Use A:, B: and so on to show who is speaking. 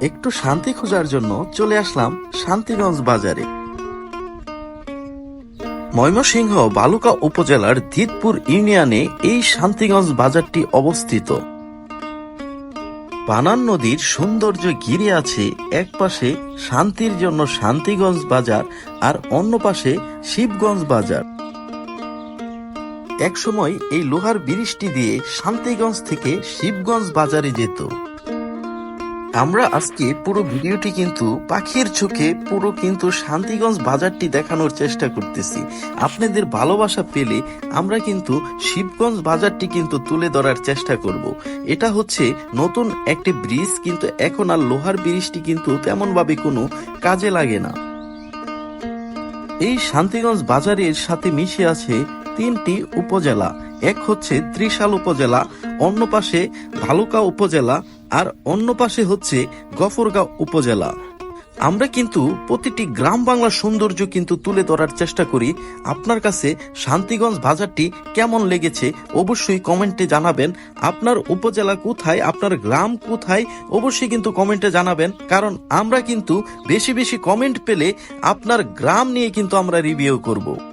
A: একটু শান্তি খোঁজার জন্য চলে আসলাম শান্তিগঞ্জ বাজারে। ময়মনসিংহ বালুকা উপজেলার দিতপুর ইউনিয়নে এই শান্তিগঞ্জ বাজারটি অবস্থিত। বানান নদীর সৌন্দর্য ঘিরে আছে এক পাশে শান্তির জন্য শান্তিগঞ্জ বাজার আর অন্য পাশে শিবগঞ্জ বাজার। একসময় এই লোহার ব্রিজটি দিয়ে শান্তিগঞ্জ থেকে শিবগঞ্জ বাজারে যেত। আমরা আজকে পুরো ভিডিওটি কিন্তু পাখির চোখে পুরো কিন্তু শান্তিগঞ্জ বাজারটি দেখানোর চেষ্টা করতেছি। আপনাদের ভালোবাসা পেলে আমরা কিন্তু শিবগঞ্জ বাজারটি কিন্তু তুলে ধরার চেষ্টা করব। এটা হচ্ছে নতুন একটি ব্রিজ, কিন্তু এখন আর লোহার ব্রিজটি কিন্তু তেমনভাবে কোনো কাজে লাগে না। এই শান্তিগঞ্জ বাজারের সাথে মিশে আছে তিনটি উপজেলা। এক হচ্ছে ত্রিশাল উপজেলা, অন্য পাশে ভালুকা উপজেলা আর অন্য পাশে হচ্ছে গফরগাঁও উপজেলা। আমরা কিন্তু প্রতিটি গ্রাম বাংলার সৌন্দর্য কিন্তু তুলে ধরার চেষ্টা করি। আপনার কাছে শান্তিগঞ্জ বাজারটি কেমন লেগেছে অবশ্যই কমেন্টে জানাবেন। আপনার উপজেলা কোথায়, আপনার গ্রাম কোথায় অবশ্যই কিন্তু কমেন্টে জানাবেন। কারণ আমরা কিন্তু বেশি বেশি কমেন্ট পেলে আপনার গ্রাম নিয়ে কিন্তু আমরা রিভিউ করব।